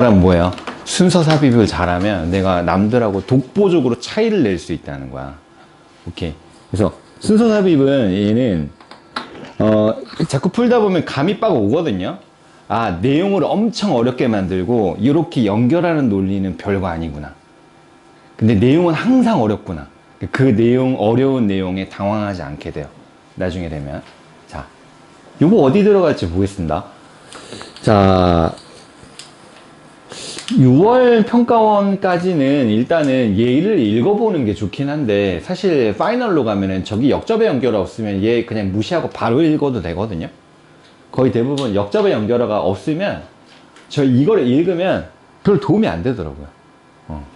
그럼 뭐예요? 순서 삽입을 잘하면 내가 남들하고 독보적으로 차이를 낼 수 있다는 거야. 오케이. 그래서 순서 삽입은 얘는 어 자꾸 풀다 보면 감이 빡 오거든요. 아 내용을 엄청 어렵게 만들고 이렇게 연결하는 논리는 별거 아니구나. 근데 내용은 항상 어렵구나. 그 내용 어려운 내용에 당황하지 않게 돼요. 나중에 되면 자 요거 어디 들어갈지 보겠습니다. 자 6월 평가원까지는 일단은 얘를 읽어보는 게 좋긴 한데 사실 파이널로 가면은 저기 역접의 연결어 없으면 얘 그냥 무시하고 바로 읽어도 되거든요. 거의 대부분 역접의 연결어가 없으면 저 이거를 읽으면 별 도움이 안 되더라고요. 어.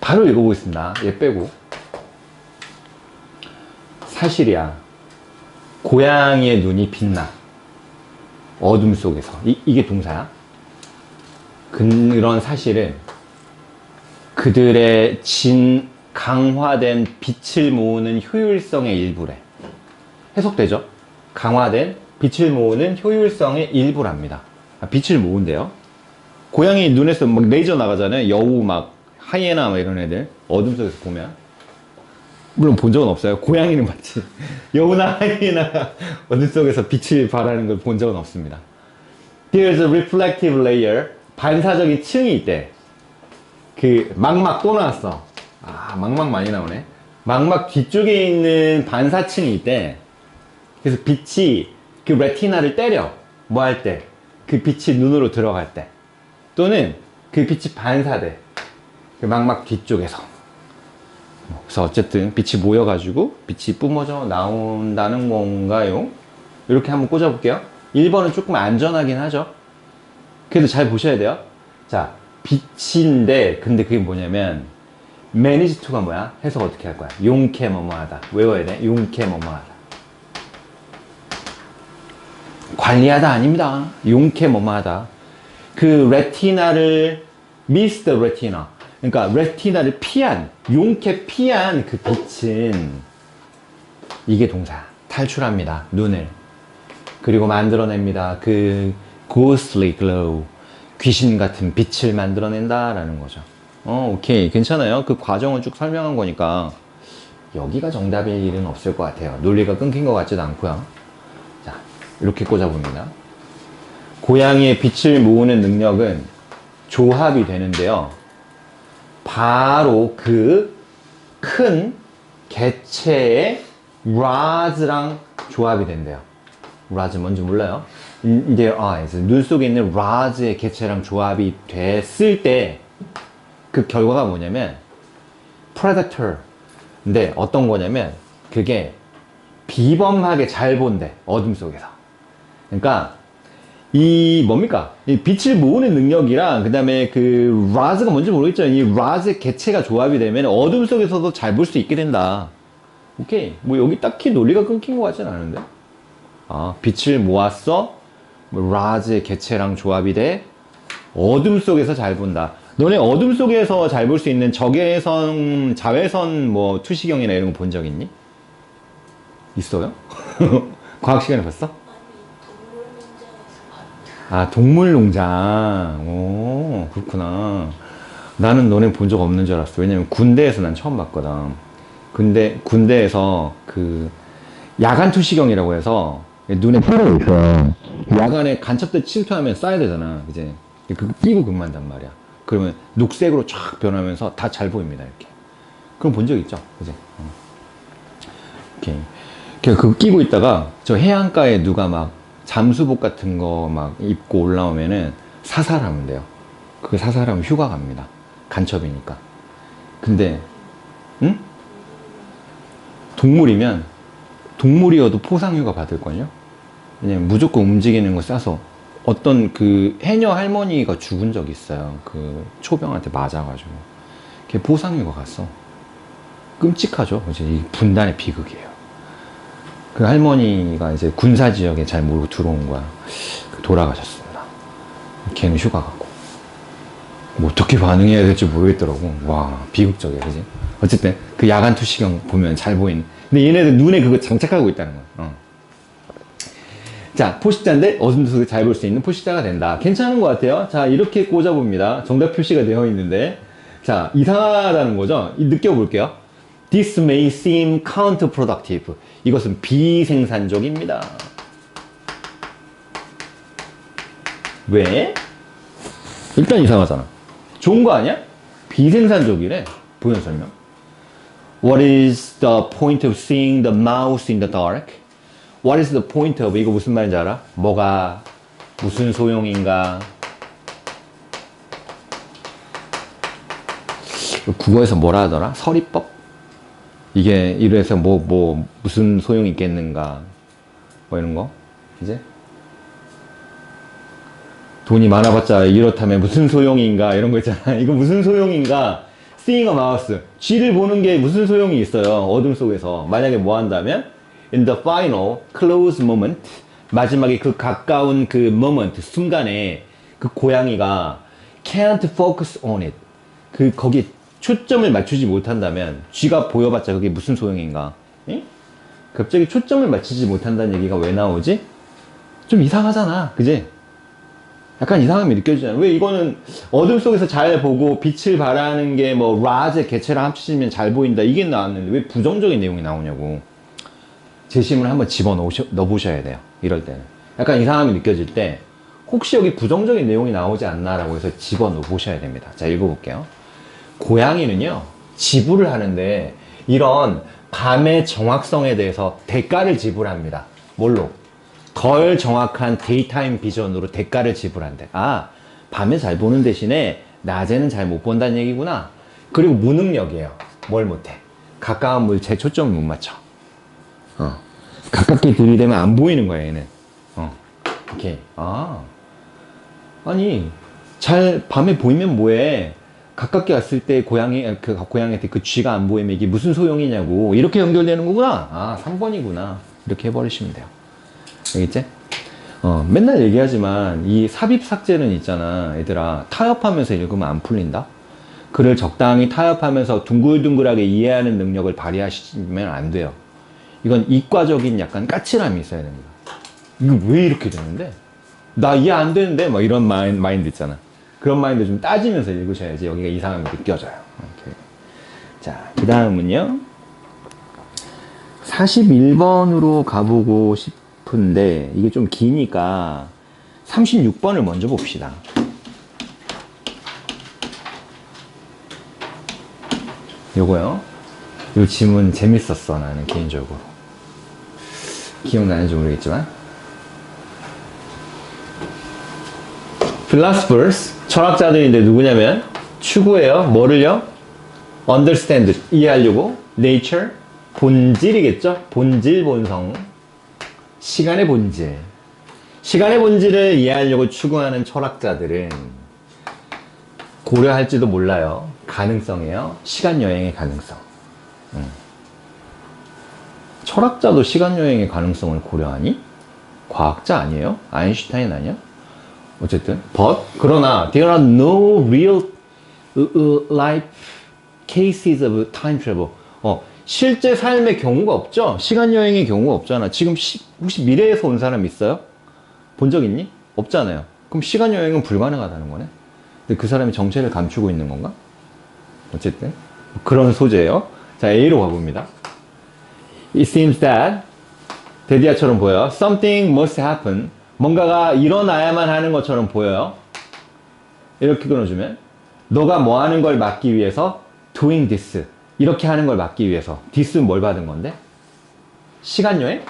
바로 읽어보겠습니다. 얘 빼고. 사실이야. 고양이의 눈이 빛나. 어둠 속에서. 이, 이게 동사야. 그런 사실은 그들의 진 강화된 빛을 모으는 효율성의 일부래. 해석되죠? 강화된 빛을 모으는 효율성의 일부랍니다. 아, 빛을 모은대요. 고양이 눈에서 막 레이저 나가잖아요. 여우 막 하이에나 막 이런 애들 어둠 속에서 보면 물론 본 적은 없어요. 고양이는 맞지. 여우나 하이에나 어둠 속에서 빛을 발하는 걸 본 적은 없습니다. There's a reflective layer. 반사적인 층이 있대. 그 망막 또 나왔어. 아 망막 많이 나오네. 망막 뒤쪽에 있는 반사층이 있대. 그래서 빛이 그 레티나를 때려. 뭐 할 때? 그 빛이 눈으로 들어갈 때. 또는 그 빛이 반사돼. 그 망막 뒤쪽에서. 그래서 어쨌든 빛이 모여 가지고 빛이 뿜어져 나온다는 건가요? 이렇게 한번 꽂아 볼게요. 1번은 조금 안전하긴 하죠. 그래도 잘 보셔야 돼요. 자, 빛인데, 근데 그게 뭐냐면, manage to가 뭐야? 해석 어떻게 할 거야? 용케 뭐뭐하다. 외워야 돼. 용케 뭐뭐하다. 관리하다 아닙니다. 용케 뭐뭐하다. 그 레티나를 the retina. 그러니까 레티나를 피한, 용케 피한 그 빛은 이게 동사. 탈출합니다. 눈을. 그리고 만들어냅니다. 그 ghostly glow. 귀신 같은 빛을 만들어낸다라는 거죠. 어, 오케이. 괜찮아요. 그 과정을 쭉 설명한 거니까 여기가 정답일 일은 없을 것 같아요. 논리가 끊긴 것 같지도 않고요. 자, 이렇게 꽂아봅니다. 고양이의 빛을 모으는 능력은 조합이 되는데요. 바로 그 큰 개체의 라즈랑 조합이 된대요. 라즈 뭔지 몰라요? Their eyes. 눈 속에 있는 라즈의 개체랑 조합이 됐을 때 그 결과가 뭐냐면 predator. 근데 어떤 거냐면 그게 비범하게 잘 본대. 어둠 속에서. 그러니까 이 뭡니까? 이 빛을 모으는 능력이랑 그 다음에 그 라즈가 뭔지 모르겠지만 이 라즈의 개체가 조합이 되면 어둠 속에서도 잘 볼 수 있게 된다. 오케이. 뭐 여기 딱히 논리가 끊긴 것 같진 않은데. 아, 빛을 모았어. 뭐 라즈의 개체랑 조합이 돼. 어둠 속에서 잘 본다. 너네 어둠 속에서 잘 볼 수 있는 적외선, 자외선 뭐 투시경이나 이런 거 본 적 있니? 있어요? 과학 시간에 봤어? 아, 동물농장. 오, 그렇구나. 나는 너네 본 적 없는 줄 알았어. 왜냐면 군대에서 난 처음 봤거든. 근데 군대에서 그 야간 투시경이라고 해서 눈에 표가 있어. 야간에 간첩들 침투하면 쏴야 되잖아. 이제 그거 끼고 근무한단 말이야. 그러면 녹색으로 쫙 변하면서 다 잘 보입니다. 이렇게. 그럼 본 적 있죠? 그지? 어. 오케이. 그래서 그거 끼고 있다가 저 해안가에 누가 막 잠수복 같은 거 막 입고 올라오면은 사살하면 돼요. 그 사살하면 휴가 갑니다. 간첩이니까. 근데, 응? 동물이면 동물이어도 포상휴가 받을걸요? 왜냐면 무조건 움직이는 거 싸서 어떤 그 해녀 할머니가 죽은 적 있어요. 그 초병한테 맞아가지고. 걔 포상휴가 갔어. 끔찍하죠. 이제 이 분단의 비극이에요. 그 할머니가 이제 군사 지역에 잘 모르고 들어온 거야. 돌아가셨습니다. 걔는 휴가 갔고. 뭐 어떻게 반응해야 될지 모르겠더라고. 와, 비극적이야, 그지? 어쨌든 그 야간 투시경 보면 잘 보이는. 근데 얘네들 눈에 그거 장착하고 있다는 거야. 어. 자, 포식자인데 어둠 속에 잘 볼 수 있는 포식자가 된다. 괜찮은 것 같아요. 자, 이렇게 꽂아봅니다. 정답 표시가 되어 있는데. 자, 이상하다는 거죠? 이 느껴볼게요. This may seem counterproductive. 이것은 비생산적입니다. 왜? 일단 이상하잖아. 좋은 거 아니야? 비생산적이래. 보현 설명. What is the point of seeing the mouse in the dark? What is the point of 이거 무슨 말인지 알아? 뭐가 무슨 소용인가? 국어에서 뭐라 하더라? 서리법? 이게 이래서 뭐 뭐 무슨 소용이 있겠는가? 뭐 이런 거 이제 돈이 많아봤자 이렇다면 무슨 소용인가 이런 거 있잖아. 이거 무슨 소용인가? Seeing a mouse. 쥐를 보는 게 무슨 소용이 있어요? 어둠 속에서. 만약에 뭐 한다면 in the final close moment 마지막에 그 가까운 그 moment 순간에 그 고양이가 can't focus on it. 그 거기 초점을 맞추지 못한다면 쥐가 보여봤자 그게 무슨 소용인가? 응? 갑자기 초점을 맞추지 못한다는 얘기가 왜 나오지? 좀 이상하잖아, 그지? 약간 이상함이 느껴지잖아요. 왜 이거는 어둠 속에서 잘 보고 빛을 발하는 게 뭐 라즈 개체랑 합치면 잘 보인다 이게 나왔는데 왜 부정적인 내용이 나오냐고 재심을 한번 집어 넣으셔야 돼요. 이럴 때는 약간 이상함이 느껴질 때 혹시 여기 부정적인 내용이 나오지 않나라고 해서 집어 넣으셔야 됩니다. 자 읽어볼게요. 고양이는요 지불을 하는데 이런 밤의 정확성에 대해서 대가를 지불합니다. 뭘로? 덜 정확한 데이타임 비전으로 대가를 지불한대. 아, 밤에 잘 보는 대신에 낮에는 잘 못 본다는 얘기구나. 그리고 무능력이에요. 뭘 못해? 가까운 물체 초점을 못 맞춰. 어. 가깝게 들이대면 안 보이는 거야, 얘는. 어. 오케이. 아. 아니, 잘 밤에 보이면 뭐해? 가깝게 왔을 때 고양이, 그 고양이한테 그 쥐가 안 보이면 이게 무슨 소용이냐고. 이렇게 연결되는 거구나. 아, 3번이구나. 이렇게 해버리시면 돼요. 알겠지? 어, 맨날 얘기하지만 이 삽입 삭제는 있잖아. 얘들아, 타협하면서 읽으면 안 풀린다? 글을 적당히 타협하면서 둥글둥글하게 이해하는 능력을 발휘하시면 안 돼요. 이건 이과적인 약간 까칠함이 있어야 됩니다. 이거 왜 이렇게 되는데? 나 이해 안 되는데? 막 이런 마인, 마인드 있잖아. 그런 마인드 좀 따지면서 읽으셔야지 여기가 이상함이 느껴져요. 오케이. 자, 그 다음은요. 41번으로 가보고 싶은데, 이게 좀 기니까 36번을 먼저 봅시다. 요거요. 요 질문 재밌었어, 나는 개인적으로. 기억나는지 모르겠지만. philosophers, 철학자들인데 누구냐면, 추구해요. 뭐를요? understand, 이해하려고. nature, 본질이겠죠? 본질, 본성. 시간의 본질. 시간의 본질을 이해하려고 추구하는 철학자들은 고려할지도 몰라요. 가능성이에요. 시간 여행의 가능성. 음. 철학자도 시간 여행의 가능성을 고려하니? 과학자 아니에요? 아인슈타인 아니야? 어쨌든, but 그러나 there are no real uh, life cases of time travel. 어, 실제 삶의 경우가 없죠. 시간 여행의 경우가 없잖아. 지금 시, 혹시 미래에서 온 사람 있어요? 본 적 있니? 없잖아요. 그럼 시간 여행은 불가능하다는 거네. 근데 그 사람이 정체를 감추고 있는 건가? 어쨌든 그런 소재예요. 자 A로 가봅니다. It seems that 데디아처럼 보여요. Something must happen. 뭔가가 일어나야만 하는 것처럼 보여요. 이렇게 끊어주면 너가 뭐 하는 걸 막기 위해서 doing this 이렇게 하는 걸 막기 위해서 this는 뭘 받은 건데? 시간 여행?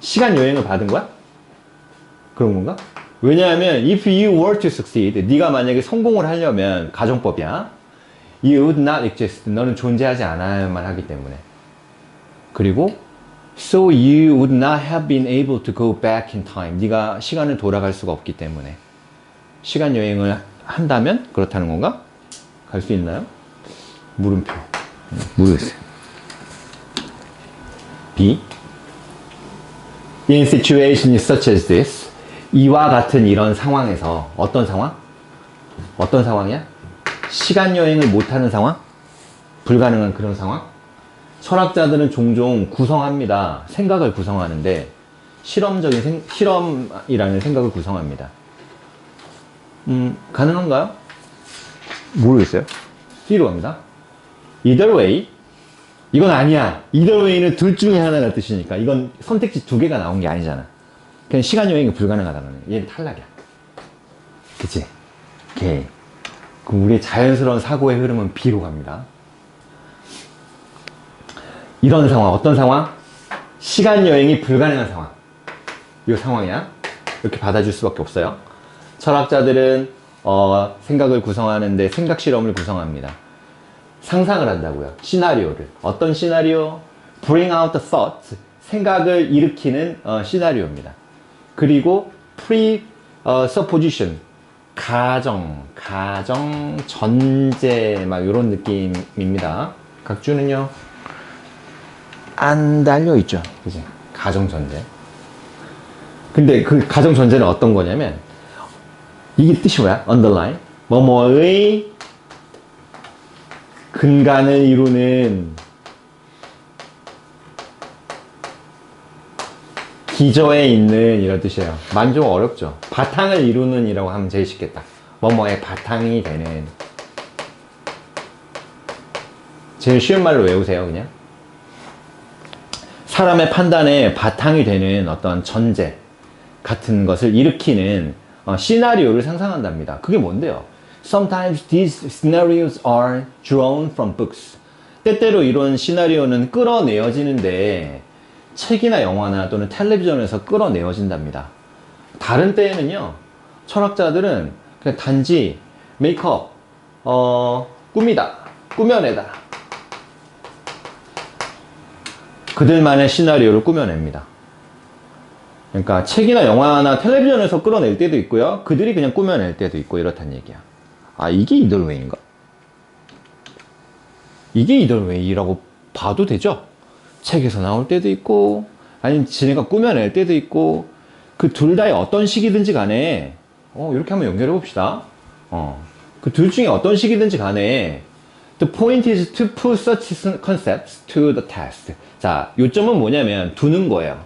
시간 여행을 받은 거야? 그런 건가? 왜냐하면 if you were to succeed 네가 만약에 성공을 하려면 가정법이야 you would not exist 너는 존재하지 않아야만 하기 때문에 그리고 so you would not have been able to go back in time 네가 시간을 돌아갈 수가 없기 때문에 시간 여행을 한다면 그렇다는 건가? 갈 수 있나요? 물음표 모르겠어요 B In situations such as this 이와 같은 이런 상황에서 어떤 상황? 어떤 상황이야? 시간 여행을 못하는 상황? 불가능한 그런 상황? 철학자들은 종종 구성합니다. 생각을 구성하는데 실험적인 생, 실험이라는 생각을 구성합니다. 음, 가능한가요? 모르겠어요. C로 갑니다. Either way. 이건 아니야. Either way는 둘 중에 하나가 뜻이니까. 이건 선택지 두 개가 나온 게 아니잖아. 그냥 시간 여행이 불가능하다는. 얘는 탈락이야. 그치? 오케이. 그럼 우리의 자연스러운 사고의 흐름은 B로 갑니다. 이런 상황, 어떤 상황? 시간 여행이 불가능한 상황. 이 상황이야. 이렇게 받아줄 수밖에 없어요. 철학자들은 어, 생각을 구성하는데 생각 실험을 구성합니다. 상상을 한다고요. 시나리오를. 어떤 시나리오? Bring out the thoughts. 생각을 일으키는 어, 시나리오입니다. 그리고 pre 어. 가정, 가정, 전제, 막 이런 느낌입니다. 각주는요, 안 달려있죠. 그지? 가정 전제. 근데 그 가정 전제는 어떤 거냐면, 이게 뜻이 뭐야? underline. 뭐뭐의 근간을 이루는 기저에 있는 이런 뜻이에요. 만 좀 어렵죠. 바탕을 이루는 이라고 하면 제일 쉽겠다. 뭐뭐의 바탕이 되는. 제일 쉬운 말로 외우세요, 그냥. 사람의 판단에 바탕이 되는 어떤 전제 같은 것을 일으키는 어, 시나리오를 상상한답니다. 그게 뭔데요? Sometimes these scenarios are drawn from books. 때때로 이런 시나리오는 끌어내어지는데 책이나 영화나 또는 텔레비전에서 끌어내어진답니다. 다른 때에는요, 철학자들은 그냥 단지 메이크업, 어, 꾸미다, 꾸며내다. 그들만의 시나리오를 꾸며냅니다. 그러니까 책이나 영화나 텔레비전에서 끌어낼 때도 있고요. 그들이 그냥 꾸며낼 때도 있고 이렇단 얘기야. 아, 이게 이들웨이인가? 이게 이들웨이라고 봐도 되죠? 책에서 나올 때도 있고, 아니면 지네가 꾸며낼 때도 있고, 그 둘 다의 어떤 식이든지 간에, 어, 이렇게 한번 연결해 봅시다. 어, 그 둘 중에 어떤 식이든지 간에, The point is to put such concepts to the test. 자, 요점은 뭐냐면, 두는 거예요.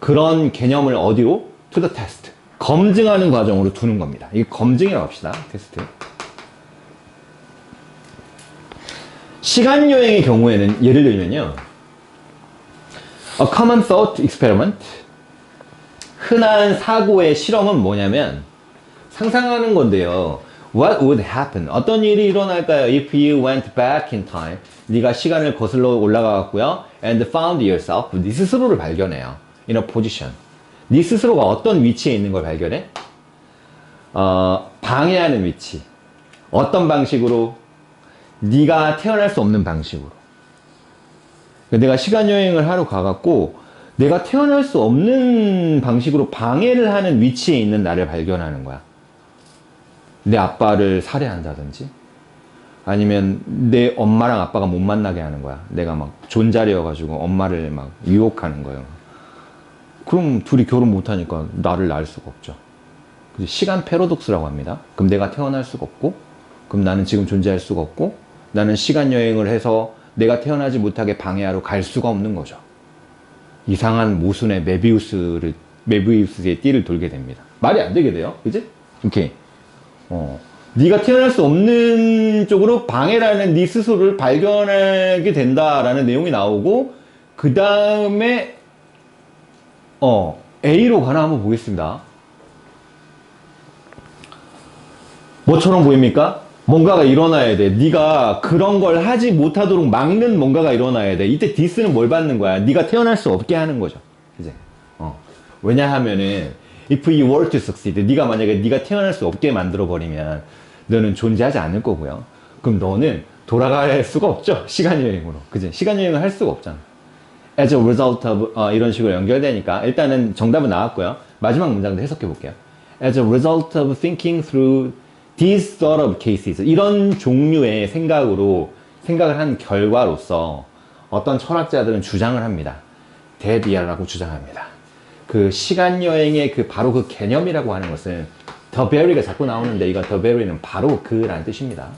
그런 개념을 어디로? To the test. 검증하는 과정으로 두는 겁니다. 이게 검증이라고 합시다. 테스트. 시간 여행의 경우에는 예를 들면요. A common thought experiment. 흔한 사고의 실험은 뭐냐면 상상하는 건데요. What would happen? 어떤 일이 일어날까요? If you went back in time. 네가 시간을 거슬러 올라가갔고요. And found yourself. 네 스스로를 발견해요. In a position. 네 스스로가 어떤 위치에 있는 걸 발견해? 어, 방해하는 위치. 어떤 방식으로? 네가 태어날 수 없는 방식으로. 내가 시간 여행을 하러 가갖고 내가 태어날 수 없는 방식으로 방해를 하는 위치에 있는 나를 발견하는 거야. 내 아빠를 살해한다든지 아니면 내 엄마랑 아빠가 못 만나게 하는 거야. 내가 막 존잘이어가지고 엄마를 막 유혹하는 거예요. 그럼 둘이 결혼 못하니까 나를 낳을 수가 없죠. 시간 패러독스라고 합니다. 그럼 내가 태어날 수가 없고, 그럼 나는 지금 존재할 수가 없고, 나는 시간 여행을 해서 내가 태어나지 못하게 방해하러 갈 수가 없는 거죠. 이상한 모순의 메비우스를, 메비우스의 띠를 돌게 됩니다. 말이 안 되게 돼요. 그지? 오케이. 어. 네가 태어날 수 없는 쪽으로 방해라는 네 스스로를 발견하게 된다라는 내용이 나오고, 그 다음에 어, A로 가나 한번 보겠습니다. 뭐처럼 보입니까? 뭔가가 일어나야 돼. 네가 그런 걸 하지 못하도록 막는 뭔가가 일어나야 돼. 이때 디스는 뭘 받는 거야? 네가 태어날 수 없게 하는 거죠. 이제. 어. 왜냐하면은 if you were to succeed, 네가 만약에 네가 태어날 수 없게 만들어 버리면 너는 존재하지 않을 거고요. 그럼 너는 돌아갈 수가 없죠. 시간 여행으로. 그지? 시간 여행을 할 수가 없잖아. as a result of 어, 이런 식으로 연결되니까 일단은 정답은 나왔고요. 마지막 문장도 해석해 볼게요. as a result of thinking through these sort of cases 이런 종류의 생각으로 생각을 한 결과로서 어떤 철학자들은 주장을 합니다. 데비아라고 주장합니다. 그 시간 여행의 그 바로 그 개념이라고 하는 것은 더 베리가 자꾸 나오는데 이거 더 베리는 바로 그라는 뜻입니다.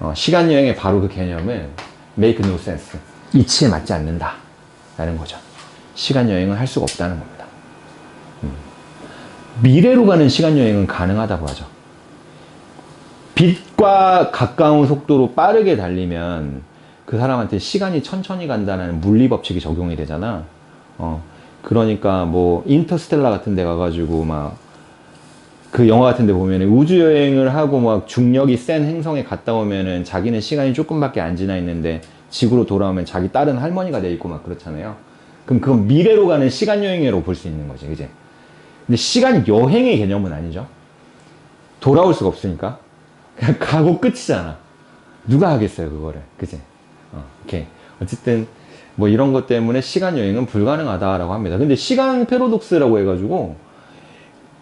어, 시간 여행의 바로 그 개념은 make no sense. 이치에 맞지 않는다. 라는 거죠. 시간 여행을 할 수가 없다는 겁니다. 음. 미래로 가는 시간 여행은 가능하다고 하죠. 빛과 가까운 속도로 빠르게 달리면 그 사람한테 시간이 천천히 간다는 물리 법칙이 적용이 되잖아. 어, 그러니까 뭐 인터스텔라 같은 데 가가지고 막 그 영화 같은 데 보면 우주 여행을 하고 막 중력이 센 행성에 갔다 오면은 자기는 시간이 조금밖에 안 지나 있는데 지구로 돌아오면 자기 딸은 할머니가 돼 있고 막 그렇잖아요. 그럼 그건 미래로 가는 시간 여행으로 볼 수 있는 거지, 그지? 근데 시간 여행의 개념은 아니죠. 돌아올 수가 없으니까. 그냥 가고 끝이잖아. 누가 하겠어요, 그거를. 그지? 어, 오케이. 어쨌든, 뭐 이런 것 때문에 시간 여행은 불가능하다라고 합니다. 근데 시간 패러독스라고 해가지고,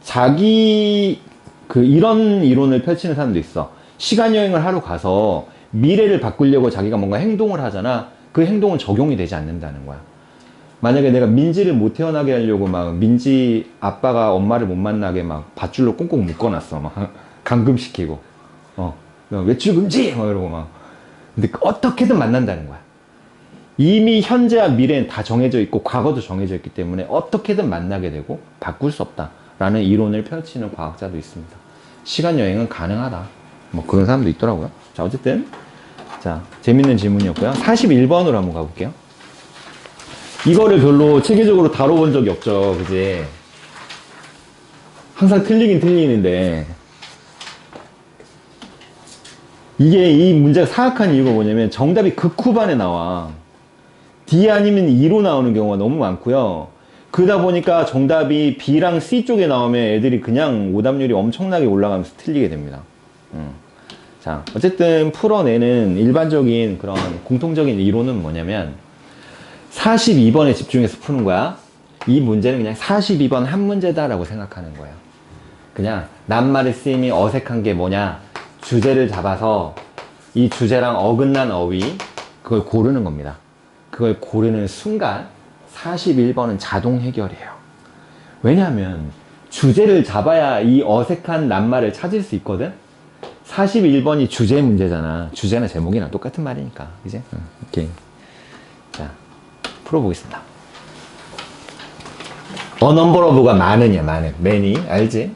자기, 그, 이런 이론을 펼치는 사람도 있어. 시간 여행을 하러 가서 미래를 바꾸려고 자기가 뭔가 행동을 하잖아. 그 행동은 적용이 되지 않는다는 거야. 만약에 내가 민지를 못 태어나게 하려고 막 민지 아빠가 엄마를 못 만나게 막 밧줄로 꽁꽁 묶어놨어. 막 감금시키고. 어. 외출 금지! 막 이러고 막. 근데 어떻게든 만난다는 거야. 이미 현재와 미래는 다 정해져 있고 과거도 정해져 있기 때문에 어떻게든 만나게 되고 바꿀 수 없다 라는 이론을 펼치는 과학자도 있습니다. 시간 여행은 가능하다. 뭐 그런 사람도 있더라고요. 자, 어쨌든 자, 재밌는 질문이었고요. 41번으로 한번 가볼게요. 이거를 별로 체계적으로 다뤄본 적이 없죠. 그지? 항상 틀리긴 틀리는데 이게 이 문제가 사악한 이유가 뭐냐면 정답이 극후반에 나와. D 아니면 E로 나오는 경우가 너무 많고요. 그러다 보니까 정답이 B랑 C 쪽에 나오면 애들이 그냥 오답률이 엄청나게 올라가면서 틀리게 됩니다. 음. 자, 어쨌든 풀어내는 일반적인 그런 공통적인 이론은 뭐냐면 42번에 집중해서 푸는 거야. 이 문제는 그냥 42번 한 문제다라고 생각하는 거예요. 그냥 낱말의 쓰임이 어색한 게 뭐냐. 주제를 잡아서 이 주제랑 어긋난 어휘, 그걸 고르는 겁니다. 그걸 고르는 순간 41번은 자동 해결이에요. 왜냐하면 주제를 잡아야 이 어색한 낱말을 찾을 수 있거든? 41번이 주제 문제잖아. 주제나 제목이랑 똑같은 말이니까. 이제? 응, 오케이. 자, 풀어보겠습니다. A number of가 많으냐, 많은. many. 알지?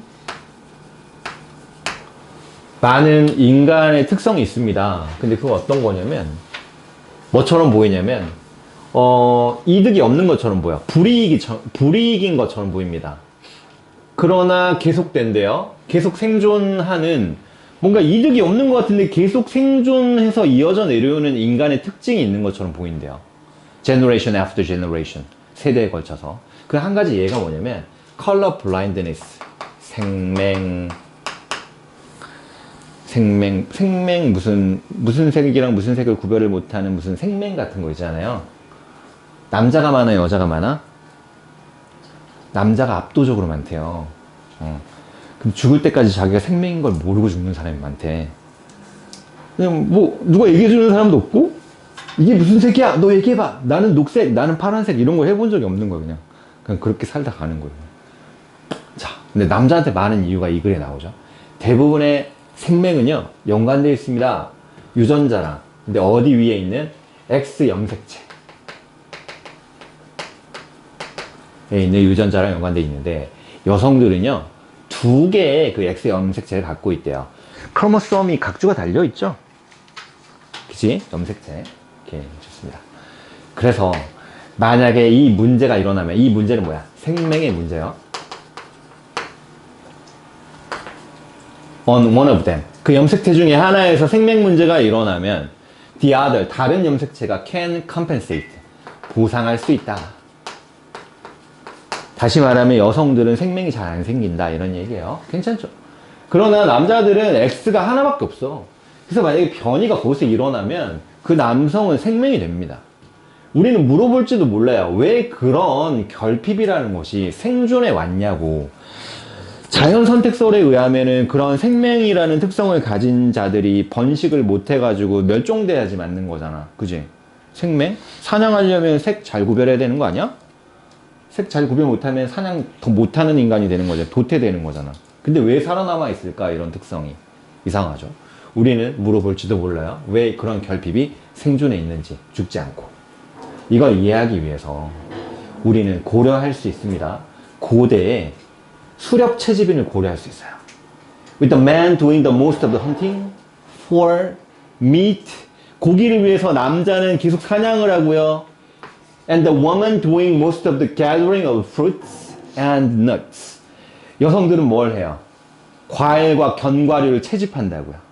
많은 인간의 특성이 있습니다. 근데 그거 어떤 거냐면, 뭐처럼 보이냐면, 어, 이득이 없는 것처럼 보여. 불이익이, 저- 불이익인 것처럼 보입니다. 그러나 계속된대요. 계속 생존하는 뭔가 이득이 없는 것 같은데 계속 생존해서 이어져 내려오는 인간의 특징이 있는 것처럼 보인대요. Generation after generation 세대에 걸쳐서 그 한 가지 예가 뭐냐면 color blindness 생맹 생맹 생맹 무슨 무슨 색이랑 무슨 색을 구별을 못하는 무슨 생맹 같은 거 있잖아요. 남자가 많아 여자가 많아? 남자가 압도적으로 많대요. 어. 그럼 죽을 때까지 자기가 생명인 걸 모르고 죽는 사람이 많대. 그냥 뭐 누가 얘기해 주는 사람도 없고 이게 무슨 색이야? 너 얘기해봐. 나는 녹색, 나는 파란색 이런 거 해본 적이 없는 거야 그냥. 그냥 그렇게 살다 가는 거예요. 자, 근데 남자한테 많은 이유가 이 글에 나오죠. 대부분의 생명은요 연관되어 있습니다. 유전자랑. 근데 어디 위에 있는 X 염색체. 에 있는 유전자랑 연관되어 있는데 여성들은요 두 개의 그 X 염색체를 갖고 있대요. 크로모솜이 각주가 달려 있죠. 그치? 염색체. 오케이, 좋습니다. 그래서 만약에 이 문제가 일어나면 이 문제는 뭐야? 생명의 문제요. on one of them. 그 염색체 중에 하나에서 생명 문제가 일어나면 the other, 다른 염색체가 can compensate. 보상할 수 있다. 다시 말하면 여성들은 생명이 잘 안 생긴다 이런 얘기예요. 괜찮죠? 그러나 남자들은 X가 하나밖에 없어. 그래서 만약에 변이가 거기서 일어나면 그 남성은 생명이 됩니다. 우리는 물어볼지도 몰라요. 왜 그런 결핍이라는 것이 생존에 왔냐고. 자연 선택설에 의하면은 그런 생명이라는 특성을 가진 자들이 번식을 못 해가지고 멸종돼야지 맞는 거잖아. 그지? 생명? 사냥하려면 색 잘 구별해야 되는 거 아니야? 색 잘 구별 못하면 사냥 더 못하는 인간이 되는 거죠. 도태되는 거잖아. 근데 왜 살아남아 있을까? 이런 특성이. 이상하죠. 우리는 물어볼지도 몰라요. 왜 그런 결핍이 생존에 있는지, 죽지 않고. 이걸 이해하기 위해서 우리는 고려할 수 있습니다. 고대에 수렵 채집인을 고려할 수 있어요. With the man doing the most of the hunting for meat. 고기를 위해서 남자는 계속 사냥을 하고요. And the woman doing most of the gathering of fruits and nuts. 여성들은 뭘 해요? 과일과 견과류를 채집한다고요.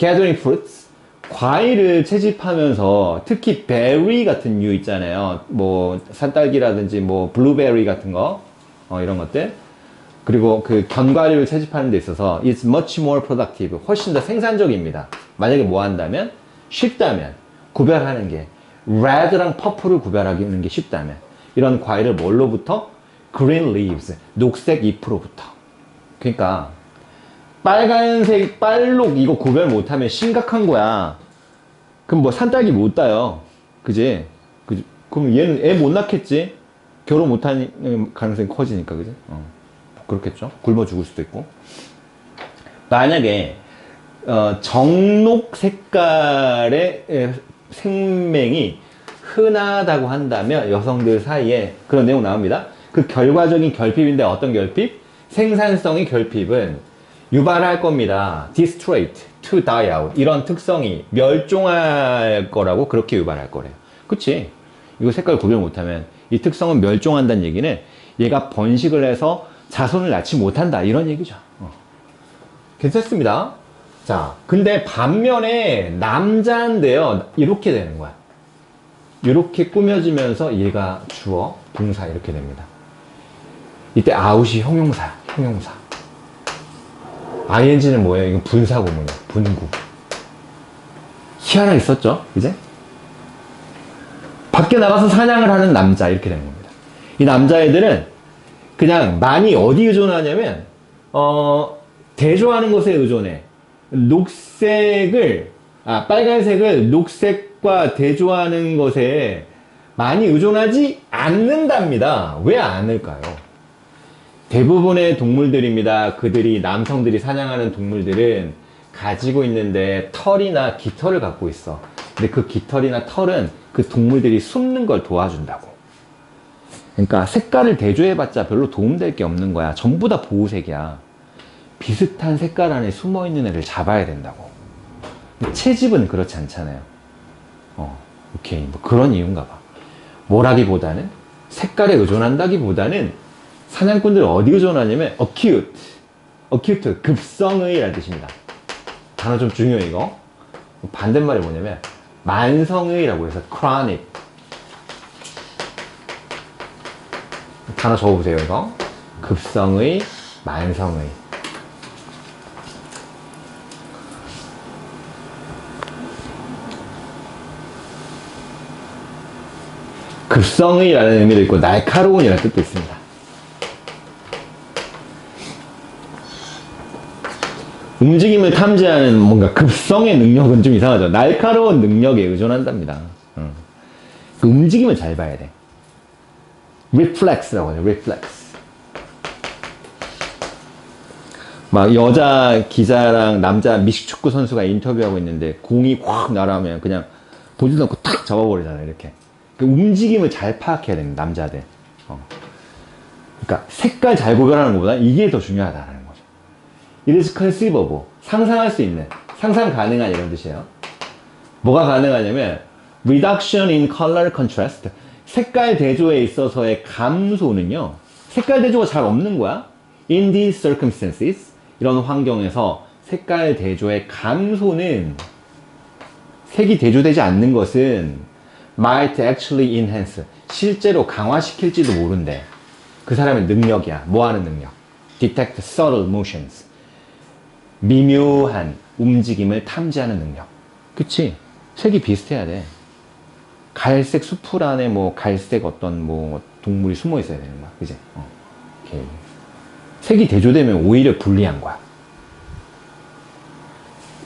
Gathering fruits. 과일을 채집하면서 특히 베리 같은 류 있잖아요. 뭐 산딸기라든지 뭐 블루베리 같은 거 어, 이런 것들. 그리고 그 견과류를 채집하는 데 있어서 it's much more productive. 훨씬 더 생산적입니다. 만약에 뭐 한다면 쉽다면 구별하는 게 red랑 purple을 구별하는 게 쉽다면 이런 과일을 뭘로부터 green leaves 녹색 잎으로부터. 그러니까 빨간색 빨록 이거 구별 못하면 심각한 거야. 그럼 뭐 산딸기 못 따요. 그지? 그지? 그럼 얘는 애 못 낳겠지? 결혼 못하는 가능성이 커지니까, 그지? 어. 그렇겠죠? 굶어 죽을 수도 있고. 만약에, 어, 정록 색깔의 에, 생명이 흔하다고 한다면 여성들 사이에 그런 내용 나옵니다. 그 결과적인 결핍인데 어떤 결핍? 생산성의 결핍은 유발할 겁니다. distrate, to die out. 이런 특성이 멸종할 거라고 그렇게 유발할 거래요. 그치? 이거 색깔 구별 못하면 이 특성은 멸종한다는 얘기는 얘가 번식을 해서 자손을 낳지 못한다. 이런 얘기죠. 어. 괜찮습니다. 자, 근데 반면에 남자인데요. 이렇게 되는 거야. 이렇게 꾸며지면서 얘가 주어, 동사 이렇게 됩니다. 이때 아웃이 형용사야, 형용사. Ing는 뭐예요? 이건 분사 구문이야, 분구. 희한하게 있었죠? 이제? 밖에 나가서 사냥을 하는 남자, 이렇게 되는 겁니다. 이 남자애들은 그냥 많이 어디 의존하냐면, 어, 대조하는 것에 의존해. 녹색을, 아, 빨간색을 녹색과 대조하는 것에 많이 의존하지 않는답니다. 왜 않을까요? 대부분의 동물들입니다. 그들이 남성들이 사냥하는 동물들은 가지고 있는데 털이나 깃털을 갖고 있어. 근데 그 깃털이나 털은 그 동물들이 숨는 걸 도와준다고. 그러니까 색깔을 대조해봤자 별로 도움될 게 없는 거야. 전부 다 보호색이야. 비슷한 색깔 안에 숨어 있는 애를 잡아야 된다고. 채집은 그렇지 않잖아요. 어, 오케이. 뭐 그런 이유인가 봐. 뭐라기보다는 색깔에 의존한다기보다는 사냥꾼들 어디 의존하냐면 acute, acute 급성의라는 뜻입니다. 단어 좀 중요해 이거. 반대말이 뭐냐면 만성의라고 해서 chronic. 단어 적어보세요 이거. 급성의, 만성의. 급성의라는 의미도 있고 날카로운이라는 뜻도 있습니다. 움직임을 탐지하는 뭔가 급성의 능력은 좀 이상하죠. 날카로운 능력에 의존한답니다. 음. 그 움직임을 잘 봐야 돼. reflex라고 하죠. reflex. 막 여자 기자랑 남자 미식축구 선수가 인터뷰하고 있는데 공이 확 날아오면 그냥 보지도 않고 탁 잡아버리잖아요. 이렇게. 그 움직임을 잘 파악해야 됩니다. 남자들. 어. 그러니까 색깔 잘 구별하는 것보다 이게 더 중요하다는 거죠. It is conceivable. 상상할 수 있는, 상상 가능한 이런 뜻이에요. 뭐가 가능하냐면 reduction in color contrast. 색깔 대조에 있어서의 감소는요. 색깔 대조가 잘 없는 거야. In these circumstances. 이런 환경에서 색깔 대조의 감소는 색이 대조되지 않는 것은 might actually enhance. 실제로 강화시킬지도 모른대. 그 사람의 능력이야. 뭐 하는 능력? detect subtle motions. 미묘한 움직임을 탐지하는 능력. 그치? 색이 비슷해야 돼. 갈색 수풀 안에 뭐 갈색 어떤 뭐 동물이 숨어 있어야 되는 거야. 그지? 어. 오케이. 색이 대조되면 오히려 불리한 거야.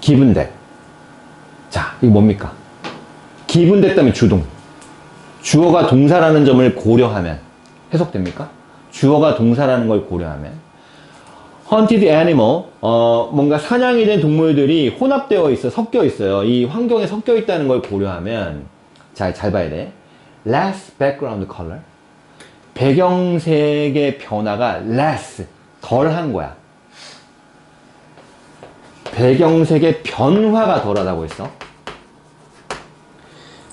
기분대. 자, 이거 뭡니까? 기분됐다면 주동. 주어가 동사라는 점을 고려하면 해석됩니까? 주어가 동사라는 걸 고려하면 hunted animal 어 뭔가 사냥이 된 동물들이 혼합되어 있어 섞여 있어요. 이 환경에 섞여 있다는 걸 고려하면 잘 잘 봐야 돼. less background color 배경색의 변화가 less, 덜한 거야. 배경색의 변화가 덜하다고 했어.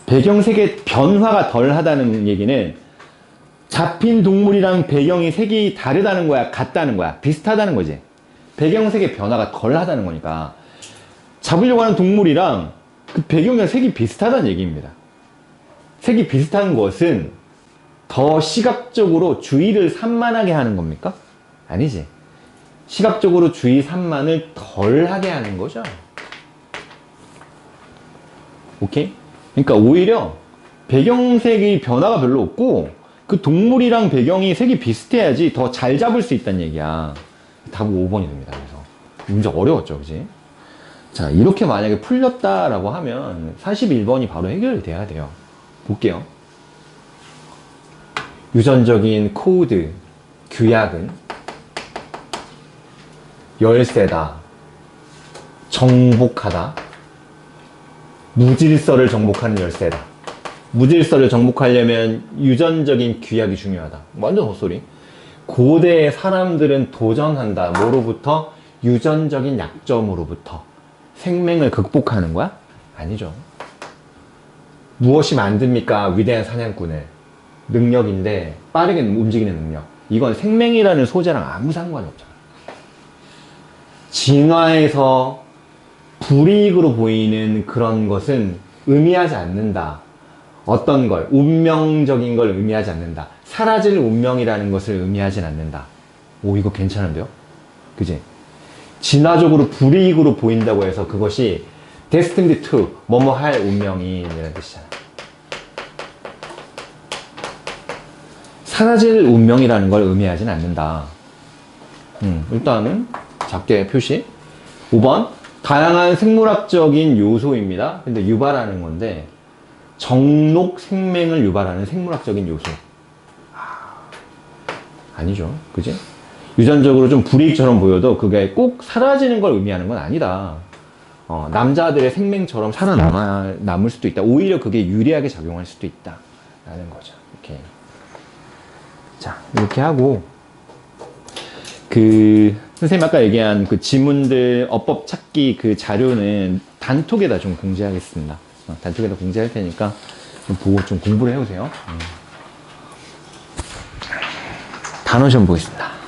배경색의 변화가 덜하다는 얘기는 잡힌 동물이랑 배경이 색이 다르다는 거야, 같다는 거야, 비슷하다는 거지. 배경색의 변화가 덜 하다는 거니까 잡으려고 하는 동물이랑 그 배경이랑 색이 비슷하다는 얘기입니다. 색이 비슷한 것은 더 시각적으로 주의를 산만하게 하는 겁니까? 아니지. 시각적으로 주의 산만을 덜 하게 하는 거죠. 오케이? 그러니까 오히려 배경색의 변화가 별로 없고 그 동물이랑 배경이 색이 비슷해야지 더 잘 잡을 수 있다는 얘기야. 답은 5번이 됩니다. 그래서 문제 어려웠죠, 그지? 자, 이렇게 만약에 풀렸다라고 하면 41번이 바로 해결이 돼야 돼요. 볼게요. 유전적인 코드, 규약은 열쇠다, 정복하다, 무질서를 정복하는 열쇠다. 무질서를 정복하려면 유전적인 규약이 중요하다. 완전 헛소리. 고대의 사람들은 도전한다. 뭐로부터? 유전적인 약점으로부터. 생명을 극복하는 거야? 아니죠. 무엇이 만듭니까? 위대한 사냥꾼을. 능력인데, 빠르게 움직이는 능력. 이건 생명이라는 소재랑 아무 상관이 없잖아. 진화에서 불이익으로 보이는 그런 것은 의미하지 않는다. 어떤 걸, 운명적인 걸 의미하지 않는다. 사라질 운명이라는 것을 의미하진 않는다. 오, 이거 괜찮은데요? 그지? 진화적으로 불이익으로 보인다고 해서 그것이 destined to, 뭐뭐 할 운명이라는 뜻이잖아. 사라질 운명이라는 걸 의미하진 않는다. 음, 일단은 작게 표시. 5번. 다양한 생물학적인 요소입니다. 근데 유발하는 건데, 정록 생명을 유발하는 생물학적인 요소. 아, 아니죠. 그지? 유전적으로 좀 불이익처럼 보여도 그게 꼭 사라지는 걸 의미하는 건 아니다. 어, 남자들의 생명처럼 살아남아, 남을 수도 있다. 오히려 그게 유리하게 작용할 수도 있다. 라는 거죠. 이렇게. 자, 이렇게 하고, 그, 선생님 아까 얘기한 그 지문들 어법 찾기 그 자료는 단톡에다 좀 공지하겠습니다. 어, 단톡에다 공지할 테니까 좀 보고 좀 공부를 해오세요. 음. 단어 시험 보겠습니다.